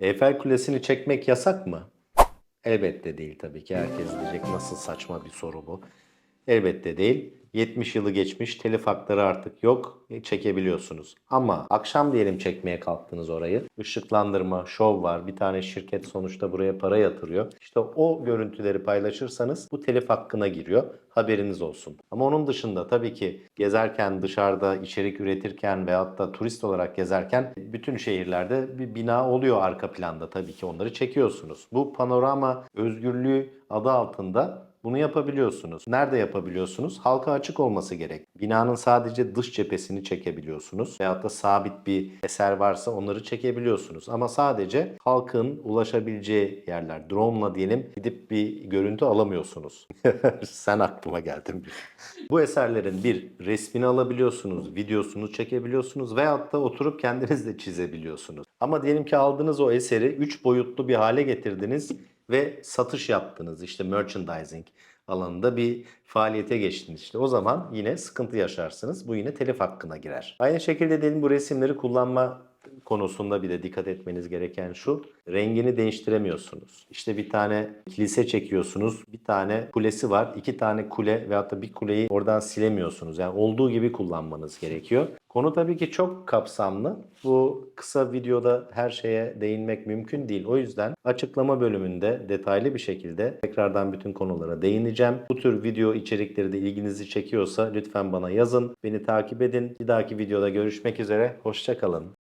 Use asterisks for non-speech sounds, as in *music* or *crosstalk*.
Eyfel Kulesi'ni çekmek yasak mı? Elbette değil tabii ki. Herkes diyecek nasıl saçma bir soru bu. Elbette değil. 70 yılı geçmiş, telif hakları artık yok. E, Çekebiliyorsunuz. Ama akşam diyelim çekmeye kalktınız orayı. Işıklandırma, şov var. Bir tane şirket sonuçta buraya para yatırıyor. İşte o görüntüleri paylaşırsanız bu telif hakkına giriyor. Haberiniz olsun. Ama onun dışında tabii ki gezerken, dışarıda içerik üretirken veyahut da turist olarak gezerken bütün şehirlerde bir bina oluyor arka planda. Tabii ki onları çekiyorsunuz. Bu panorama özgürlüğü adı altında bunu yapabiliyorsunuz. Nerede yapabiliyorsunuz? Halka açık olması gerek. Binanın sadece dış cephesini çekebiliyorsunuz. Veyahut da sabit bir eser varsa onları çekebiliyorsunuz. Ama sadece halkın ulaşabileceği yerler. Drone'la diyelim gidip bir görüntü alamıyorsunuz. *laughs* Sen aklıma geldin. Bu eserlerin bir resmini alabiliyorsunuz, videosunu çekebiliyorsunuz veyahut da oturup kendiniz de çizebiliyorsunuz. Ama diyelim ki aldığınız o eseri 3 boyutlu bir hale getirdiniz ve satış yaptınız. İşte merchandising alanında bir faaliyete geçtiniz. İşte o zaman yine sıkıntı yaşarsınız. Bu yine telif hakkına girer. Aynı şekilde diyelim bu resimleri kullanma konusunda bir de dikkat etmeniz gereken şu. Rengini değiştiremiyorsunuz. İşte bir tane kilise çekiyorsunuz. Bir tane kulesi var. iki tane kule veyahut da bir kuleyi oradan silemiyorsunuz. Yani olduğu gibi kullanmanız gerekiyor. Konu tabii ki çok kapsamlı. Bu kısa videoda her şeye değinmek mümkün değil. O yüzden açıklama bölümünde detaylı bir şekilde tekrardan bütün konulara değineceğim. Bu tür video içerikleri de ilginizi çekiyorsa lütfen bana yazın. Beni takip edin. Bir dahaki videoda görüşmek üzere. Hoşçakalın.